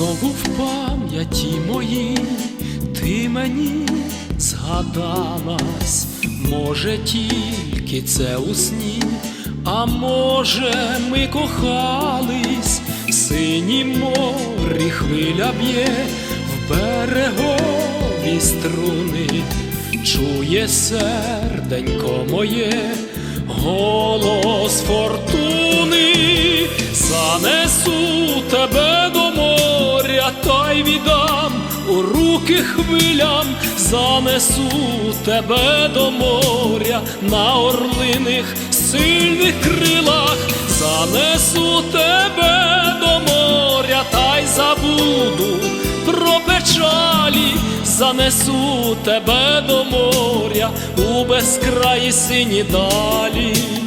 Знову в пам'яті моїй. Ти мені згадалась, може, тільки це у сні, а може, ми кохались, в синім морі хвиля б'є в берегові струни, чує серденько моє, голос фортуни, занесу тебе до моря, та й віддам у руки хвилям, занесу тебе до моря на орлиних сильних крилах, занесу тебе до моря, та й забуду про печалі, занесу тебе до моря у безкраї сині далі.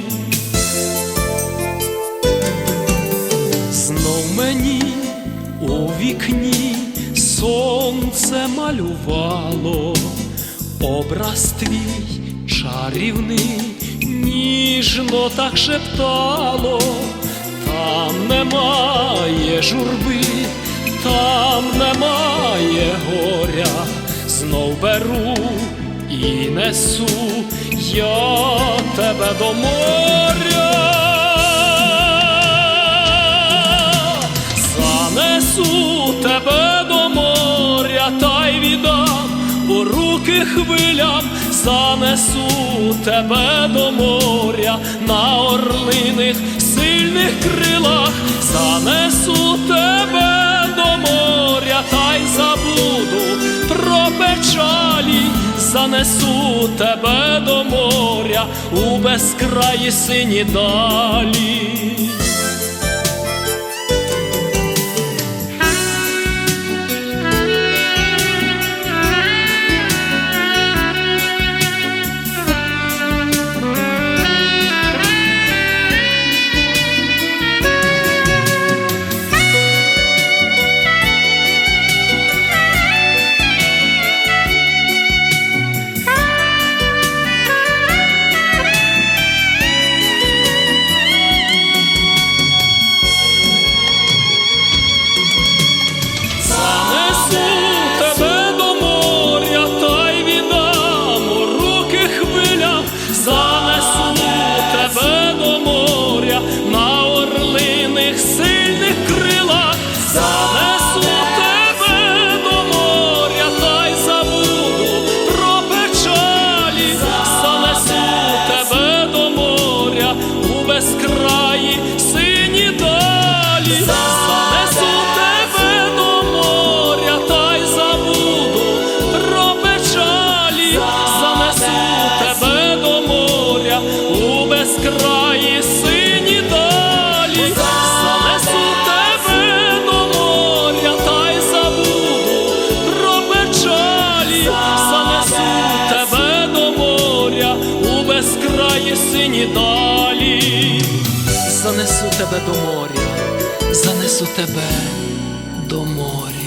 У вікні сонце малювало, образ твій чарівний, ніжно так шептало, там немає журби, там немає горя, знов беру і несу. Я тебе до моря. У хвилям, занесу тебе до моря. На орлиних сильних крилах, занесу тебе до моря, та й забуду про печалі, занесу тебе до моря. У безкраї сині далі. Безкраї далі, занесу тебе до моря, занесу тебе до моря.